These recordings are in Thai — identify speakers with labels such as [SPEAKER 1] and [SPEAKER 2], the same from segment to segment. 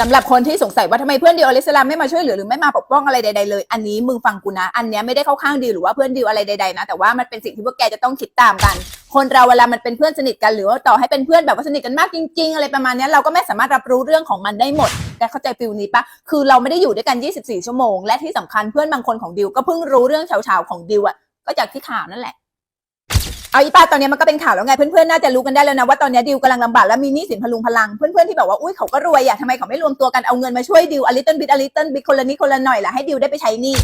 [SPEAKER 1] สำหรับคนที่สงสัยว่าทำไมเพื่อนดิวอลิสลามไม่มาช่วยเหลือหรือไม่มาปกป้องอะไรใดๆเลย อันนี้มึงฟังกูนะ อันเนี้ยไม่ได้เข้าข้างดิวหรือว่าเพื่อนดิวอะไรใดๆนะ แต่ว่ามันเป็นสิ่งที่พวกแกจะต้องคิดตามกัน คนเราเวลามันเป็นเพื่อนสนิทกันหรือว่าต่อให้เป็นเพื่อนแบบว่าสนิทกันมากจริง ๆ อะไรประมาณเนี้ยเราก็ไม่สามารถรับรู้เรื่องของมันได้หมดแกเข้าใจฟิลนี้ปะคือเราไม่ได้อยู่ด้วยกัน 24 ชั่วโมง และที่สำคัญเพื่อนบางคนของดิวก็เพิ่งรู้เรื่องเฉาๆของดิวอะก็จากที่ข่าวนั่นแหละ เอาอีป้าตอนนี้มันก็เป็นข่าวแล้วไงเพื่อนๆน่าจะรู้กันได้แล้วนะว่าตอนนี้ดิวกำลังลำบากและมีหนี้สินพลุงพลังเพื่อนๆที่แบบว่าอุ้ยเขาก็รวยอะทำไมเขาไม่รวมตัวกันเอาเงินมาช่วยดิวอลิตเติ้ลบิดอลิตเติ้ลบิดคนละนิดคนละหน่อยล่ะให้ดิวได้ไปใช้หนี้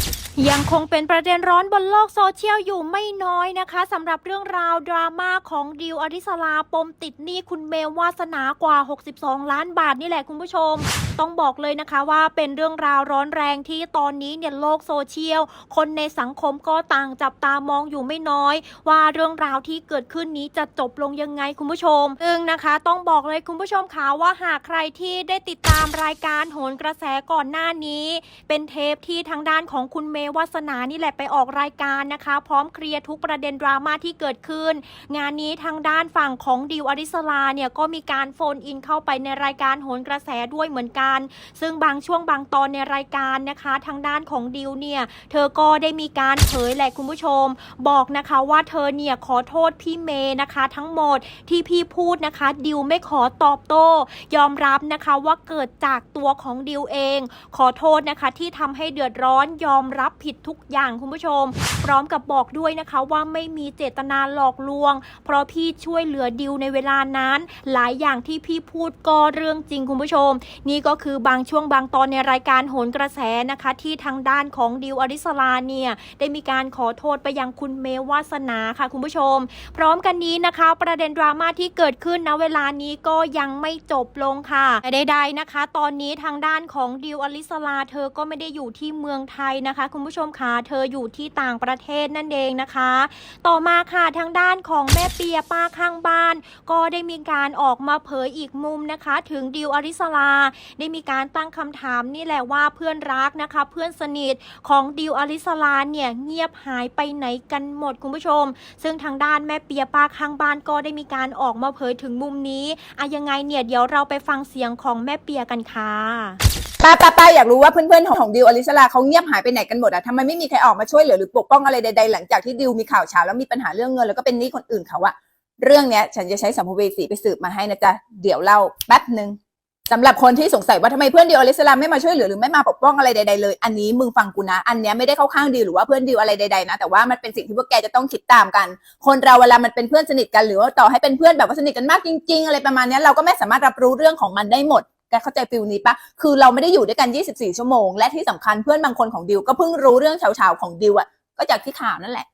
[SPEAKER 2] ยังคงเป็นประเด็นร้อนบนโลกโซเชียลอยู่ไม่น้อยนะคะสำหรับเรื่องราวดราม่าของดิวอริสลาปมติดหนี้คุณเมลวาสนากว่า 62 ล้านบาทนี่แหละคุณผู้ชม ต้องบอกเลยนะคะว่าเป็นเรื่องราวร้อนแรงที่ตอนนี้เนี่ยโลกโซเชียล คนในสังคมก็ต่างจับตามองอยู่ไม่น้อย ว่าเรื่องราวที่เกิดขึ้นนี้จะจบลงยังไงคุณผู้ชมซึ่งนะคะ ต้องบอกเลยคุณผู้ชมค่ะว่าหากใครที่ได้ติดตามรายการโหนกระแสก่อนหน้านี้ เป็นเทปที่ทางด้านของคุณเมวาสนานี่แหละไปออกรายการนะคะ พร้อมเคลียร์ทุกประเด็นดราม่าที่เกิดขึ้น งานนี้ทางด้านฝั่งของดิวอริสลาเนี่ยก็มีการโฟนอินเข้าไปในรายการโหนกระแสด้วยเหมือนกันซึ่งบางช่วงบางตอนในรายการนะคะ ทางด้านของดิวเนี่ย เธอก็ได้มีการเผยแหละคุณผู้ชม บอกนะคะว่าเธอเนี่ยขอโทษพี่เมย์นะคะ ทั้งหมดที่พี่พูดนะคะดิวไม่ขอตอบโต้ ยอมรับนะคะว่าเกิดจากตัวของดิวเอง ขอโทษนะคะที่ทำให้เดือดร้อนยอมรับผิดทุกอย่างคุณผู้ชม พร้อมกับบอกด้วยนะคะว่าไม่มีเจตนาหลอกลวง เพราะพี่ช่วยเหลือดิวในเวลานั้น หลายอย่างที่พี่พูดก็เรื่องจริงคุณผู้ชม นี่ก็คือบางช่วงบางตอนในรายการโหนกระแสนะคะ ที่ทางด้านของดิวอริสลาเนี่ยได้มีการขอโทษไปยังคุณเมวาสนาค่ะคุณผู้ชม พร้อมกันนี้นะคะ ประเด็นดราม่าที่เกิดขึ้นณเวลานี้ก็ยังไม่จบลงค่ะแต่ใดๆนะคะ ตอนนี้ทางด้านของดิวอลิสลา เธอก็ไม่ได้อยู่ที่เมืองไทยนะคะ คุณผู้ชมค่ะเธออยู่ที่ต่างประเทศนั่นเองนะคะ ต่อมาค่ะทางด้านของแม่เปียป้าข้างบ้าน ก็ได้มีการออกมาเผยอีกมุมนะคะ ถึงดิวอริสลาได้มีการตั้งคำถามนี่แหละว่าเพื่อนรักนะคะ เพื่อนสนิทของดิวอลิสลาเนี่ยเงียบหายไปไหนกันหมดคุณผู้ชม ซึ่งทางด้านแม่เปียป้าข้างบ้านก็ได้มีการออกมาเผยถึงมุมนี้อะยังไงเนี่ยเดี๋ยวเราไปฟังเสียงของแม่เปียกันค่ะ
[SPEAKER 1] ป้าป้าป้าอยากรู้ว่าเพื่อนๆของดิวอลิสลาเขาเงียบหายไปไหนกันหมดอะทำไมไม่มีใครออกมาช่วยเหลือหรือปกป้องอะไรใดๆหลังจากที่ดิวมีข่าวเช้าแล้วมีปัญหาเรื่องเงินแล้วก็เป็นหนี้คนอื่นเขาอะเรื่องเนี้ยฉันจะใช้สัมภเวสีไปสืบมาให้นะจ๊ะเดี๋ยวเล่าแป๊บหนึ่ง สำหรับคนที่สงสัยว่าทำไมเพื่อนดิวอลิสลามไม่มาช่วยเหลือหรือไม่มาปกป้องอะไรใดๆเลย อันนี้มึงฟังกูนะ อันเนี้ยไม่ได้เข้าข้างดิวหรือว่าเพื่อนดิวอะไรใดๆนะ แต่ว่ามันเป็นสิ่งที่พวกแกจะต้องคิดตามกัน คนเราเวลามันเป็นเพื่อนสนิทกันหรือว่าต่อให้เป็นเพื่อนแบบว่าสนิทกันมากจริง ๆ อะไรประมาณเนี้ยเราก็ไม่สามารถรับรู้เรื่องของมันได้หมดแกเข้าใจฟิลนี้ปะคือเราไม่ได้อยู่ด้วยกัน 24 ชั่วโมง และที่สำคัญเพื่อนบางคนของดิวก็เพิ่งรู้เรื่องเฉาๆของดิวอะก็จากที่ข่าวนั่นแหละ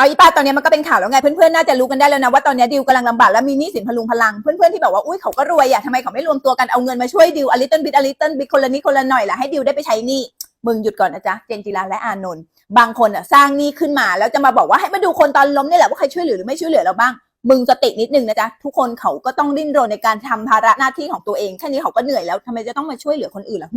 [SPEAKER 1] เอาอีป้าตอนนี้มันก็เป็นข่าวแล้วไงเพื่อนๆน่าจะรู้กันได้แล้วนะว่าตอนนี้ดิวกำลังลำบากและมีหนี้สินพลุงพลังเพื่อนๆที่แบบว่าอุ้ยเขาก็รวยอะทำไมเขาไม่รวมตัวกันเอาเงินมาช่วยดิวอลิตเติ้ลบิดอลิตเติ้ลบิดคนละนิดคนละหน่อยล่ะให้ดิวได้ไปใช้หนี้มึงหยุดก่อนนะจ๊ะเจนจิราและอานนท์บางคนอะสร้างหนี้ขึ้นมาแล้วจะมาบอกว่าให้มาดูคนตอนล้มนี่แหละว่าใครช่วยเหลือหรือไม่ช่วยเหลือเราบ้าง มึงสตินิดนึงนะจ๊ะทุกคนเขาก็ต้องดิ้นรนในการทำภาระหน้าที่ของตัวเองแค่นี้เขาก็เหนื่อยแล้วทำไมจะต้องมาช่วยเหลือคนอื่นล่ะ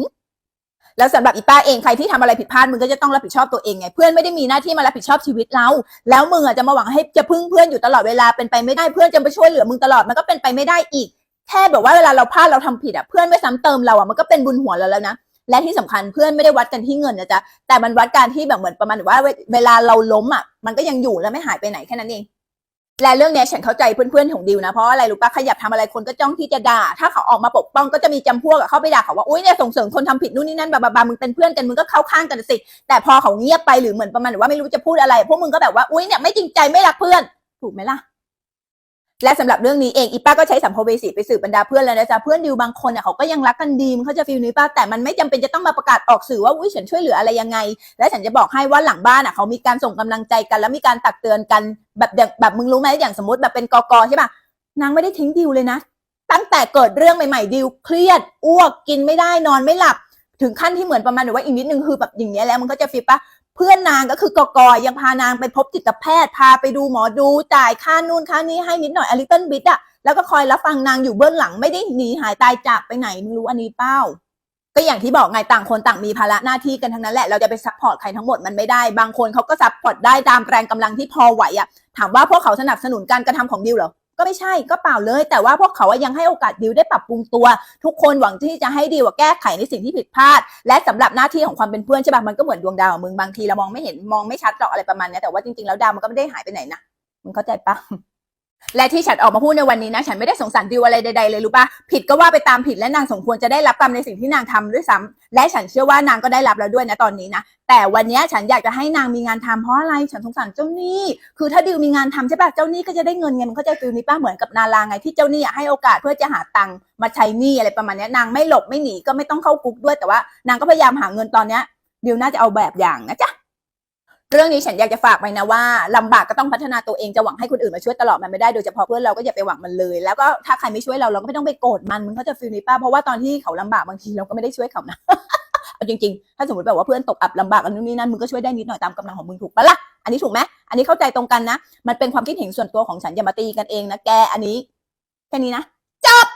[SPEAKER 1] แล้วสำหรับอีป้าเองใครที่ทำอะไรผิดพลาดมึงก็จะต้องรับผิดชอบตัวเองไงเพื่อนไม่ได้มีหน้าที่มารับผิดชอบชีวิตเรา แล้วมึงอะจะมาหวังให้จะพึ่งเพื่อนอยู่ตลอดเวลาเป็นไปไม่ได้เพื่อนจะมาช่วยเหลือมึงตลอดมันก็เป็นไปไม่ได้อีกแค่แบบว่าเวลาเราพลาดเราทำผิดอะเพื่อนไม่ซ้ำเติมเราอะมันก็เป็นบุญหัวเราแล้วนะและที่สำคัญเพื่อนไม่ได้วัดกันที่เงินนะจ๊ะแต่มันวัดการที่แบบเหมือนประมาณว่า เวเวลาเราล้มอะมันก็ยังอยู่และไม่หายไปไหนแค่นั้นเอง และเรื่องเนี้ยฉันเข้าใจเพื่อนๆของดิวนะเพราะอะไรรู้ปะขยับทำอะไรคนก็จ้องที่จะด่า ถ้าเขาออกมาปกป้องก็จะมีจำพวกเข้าไปด่าเขาว่าอุ้ยเนี่ยส่งเสริมคนทำผิดนู่นนี่นั่นบาบาบามึงเป็นเพื่อนกันมึงก็เข้าข้างกันสิแต่พอเขาเงียบไปหรือเหมือนประมาณว่าไม่รู้จะพูดอะไร พวกมึงก็แบบว่าอุ้ยเนี่ยไม่จริงใจไม่รักเพื่อน ถูกไหมล่ะ และสำหรับเรื่องนี้เองอีป้าก็ใช้สัมภเวสีไปสืบบรรดาเพื่อนแล้วนะจ๊ะเพื่อนดิวบางคนเนี่ยเขาก็ยังรักกันดีมันเขาจะฟีลนี้ป้าแต่มันไม่จำเป็นจะต้องมาประกาศออกสื่อว่าอุ้ยฉันช่วยเหลืออะไรยังไง และฉันจะบอกให้ว่าหลังบ้านอะเขามีการส่งกำลังใจกัน แล้วมีการตักเตือนกันแบบแบบมึงรู้ไหมอย่างสมมติแบบเป็นกกใช่ป่ะนางไม่ได้ทิ้งดิวเลยนะ ตั้งแต่เกิดเรื่องใหม่ๆดิวเครียดอ้วกกินไม่ได้นอนไม่หลับ ถึงขั้นที่เหมือนประมาณว่าอีกนิดนึงคือแบบอย่างเงี้ยแล้วมันก็จะฟิปปะ เพื่อนนางก็คือกอกยังพานางไปพบจิตแพทย์พาไปดูหมอดูจ่ายค่านู่นค่านี้ให้นิดหน่อยอลิตเติ้ลบิดอะแล้วก็คอยรับฟังนางอยู่เบื้องหลังไม่ได้หนีหายตายจากไปไหนมึงรู้อันนี้เป้า ก็อย่างที่บอกไงต่างคนต่างมีภาระหน้าที่กันทั้งนั้นแหละเราจะไปซัพพอร์ตใครทั้งหมดมันไม่ได้บางคนเขาก็ซัพพอร์ตได้ตามแรงกำลังที่พอไหวอะถามว่าพวกเขาสนับสนุนการกระทำของดิวเหรอ ก็ไม่ใช่ก็เปล่าเลย แต่ว่าพวกเขาอะยังให้โอกาสดิวได้ปรับปรุงตัว ทุกคนหวังที่จะให้ดิวแก้ไขในสิ่งที่ผิดพลาด และสำหรับหน้าที่ของความเป็นเพื่อนใช่ปะมันก็เหมือนดวงดาวมึงบางทีเรามองไม่เห็นมองไม่ชัดหรอกอะไรประมาณนี้แต่ว่าจริงๆแล้วดาวมันก็ไม่ได้หายไปไหนนะมึงเข้าใจปะ และที่ฉันออกมาพูดในวันนี้นะ ฉันไม่ได้สงสารดิวอะไรใดๆเลยรู้ปะผิดก็ว่าไปตามผิดและนางสมควรจะได้รับกรรมในสิ่งที่นางทำด้วยซ้ำและฉันเชื่อว่านางก็ได้รับแล้วด้วยนะตอนนี้นะ แต่วันนี้ฉันอยากจะให้นางมีงานทำเพราะอะไรฉันสงสารเจ้าหนี้ คือถ้าดิวมีงานทำใช่ปะเจ้าหนี้ก็จะได้เงินไงมันเข้าใจฟิลนี้ป้าเหมือนกับนาราไงที่เจ้าหนี้อะให้โอกาสเพื่อจะหาตังค์มาใช้หนี้อะไรประมาณนี้นางไม่หลบไม่หนีก็ไม่ต้องเข้าคุกด้วยแต่ว่านางก็พยายามหาเงินตอนเนี้ยดิวน่าจะเอาแบบอย่างนะจ๊ะ เรื่องนี้ฉันอยากจะฝากไปนะว่าลำบากก็ต้องพัฒนาตัวเองจะหวังให้คนอื่นมาช่วยตลอดมันไม่ได้โดยเฉพาะเพื่อนเราก็อย่าไปหวังมันเลย แล้วก็ถ้าใครไม่ช่วยเราเราก็ไม่ต้องไปโกรธมันมันเขาจะฟีลนี้ป้าเพราะว่าตอนที่เขาลำบากบางทีเราก็ไม่ได้ช่วยเขานะเอาจริงๆ ถ้าสมมติแบบว่าเพื่อนตกอับลำบากอันนู้นนี่นั่นมึงก็ช่วยได้นิดหน่อยตามกำลังของมึงถูกปะล่ะอันนี้ถูกไหมอันนี้เข้าใจตรงกันนะ มันเป็นความคิดเห็นส่วนตัวของฉันอย่ามาตีกันเองนะแกอันนี้แค่นี้นะจบ